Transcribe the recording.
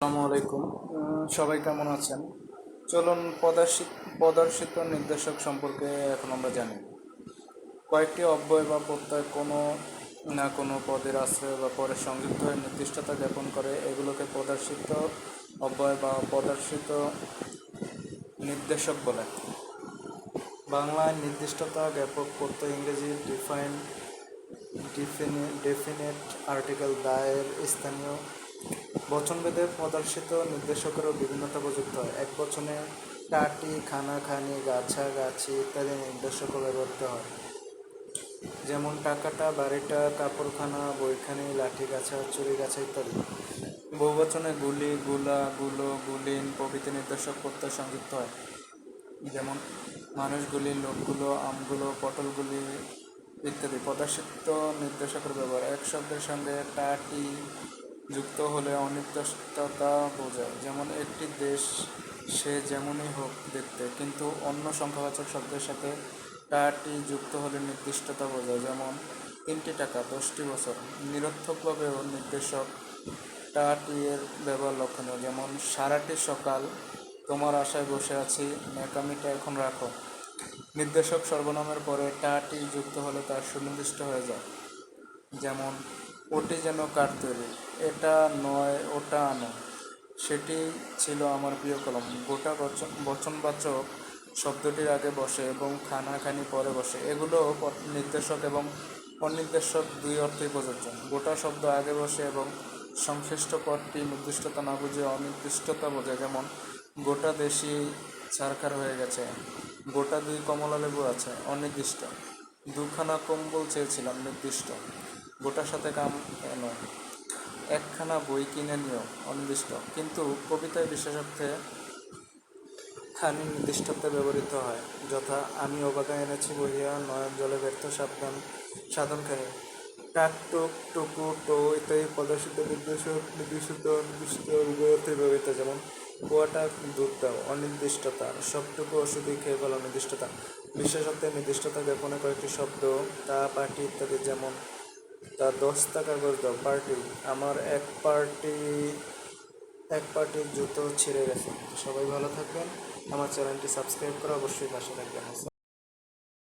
আসসালামু আলাইকুম। সবাই কেমন আছেন? চলুন প্রদর্শিত প্রদর্শিত নির্দেশক সম্পর্কে এখন আমরা জানি। কয়েকটি অব্যয় বা প্রত্যয় কোনো না কোনো পদের আশ্রয় বা পরের সংযুক্ত হয়ে নির্দিষ্টতা জ্ঞাপন করে। এগুলোকে প্রদর্শিত অব্যয় বা প্রদর্শিত নির্দেশক বলে। বাংলায় নির্দিষ্টতা জ্ঞাপক প্রত্যয় ইংরেজি ডিফাইন ডিফিনে ডেফিনেট আর্টিকেল দায়ের স্থানীয় বচনভেদে প্রদর্শিত নির্দেশকেরও বিভিন্নতা প্রযুক্ত হয়। এক বচনে টাটি, খানা, খানি, গাছা, গাছি ইত্যাদি নির্দেশকও ব্যবহৃত হয়। যেমন টাকাটা, বাড়িটা, কাপড়খানা, বইখানি লাঠি গাছা চুরি গাছা ইত্যাদি বহুবচনে গুলি, গুলা, গুলো, গুলিন প্রভৃতি নির্দেশক প্রত্যয় সংযুক্ত হয়। যেমন মানুষগুলি লোকগুলো আমগুলো পটলগুলি ইত্যাদি। প্রদর্শিত নির্দেশকের ব্যবহার। এক শব্দের সঙ্গে টাটি যুক্ত হলে অনির্দিষ্টতা বোঝায়। যেমন, একটি দেশ, সে যেমনই হোক দেখতে, কিন্তু অন্য সংখ্যাবাচক শব্দের সাথে টাটি যুক্ত হলে নির্দিষ্টতা বোঝায়। যেমন, তিনটি টাকা, দশটি বছর। নিরর্থকভাবেও নির্দেশক টাটি এর ব্যবহার লক্ষণীয়। যেমন, সারাটি সকাল, তোমার আশায় বসে আছি, ন্যাকামিটা এখন রাখো। নির্দেশক সর্বনামের পরে টাটি যুক্ত হলে তার সুনির্দিষ্ট হয়ে যায়। যেমন ওটি যেন কাঠ তৈরি? এটা নয়, ওটা আনো। সেটি ছিল আমার প্রিয় কলম। গোটা বচন বচনবাচক শব্দটির আগে বসে এবং খানাখানি পরে বসে। এগুলো নির্দেশক এবং অনির্দেশক দুই অর্থেই প্রযোজ্য। গোটা শব্দ আগে বসে এবং সংশ্লিষ্ট পদটি নির্দিষ্টতা না বুঝে অনির্দিষ্টতা বোঝায় যেমন, গোটা দেশি ছারখার হয়ে গেছে। গোটা দুই কমলা লেবু আছে, অনির্দিষ্ট। দুখানা কম্বল চেয়েছিলাম, নির্দিষ্ট। গোটার সাথে কাম কেন? একখানা বই কিনে নিও, অনির্দিষ্ট। কিন্তু কবিতায় বিশেষার্থে খানি নির্দিষ্টত্বে ব্যবহৃত হয়, যথা আমি অবাকা এনেছি বহিয়া নয়ন জলে ব্যর্থ সাবধান সাধনকারী টাক, টুক, টুকু, টো ইত্যাদি প্রদর্শিত নির্দেশক নির্দিষ্ট নির্দিষ্ট, উভয় অর্থে ব্যবহৃত, যেমন কুয়াটা দুধ দাও, অনির্দিষ্টতা, সবটুকু ওষুধই খেয়ে ফেলো, নির্দিষ্টতা। বিশেষত্বে নির্দিষ্টতা জ্ঞাপনে কয়েকটি শব্দ, তা, পাটি ইত্যাদি, যেমন তা টাকা করে দাও পার্টি আমার এক পার্টি এক পার্টির জুতো ছিঁড়ে গেছে। সবাই ভালো থাকবেন। আমার চ্যানেলটি সাবস্ক্রাইব করা অবশ্যই পাশে থাকবেন।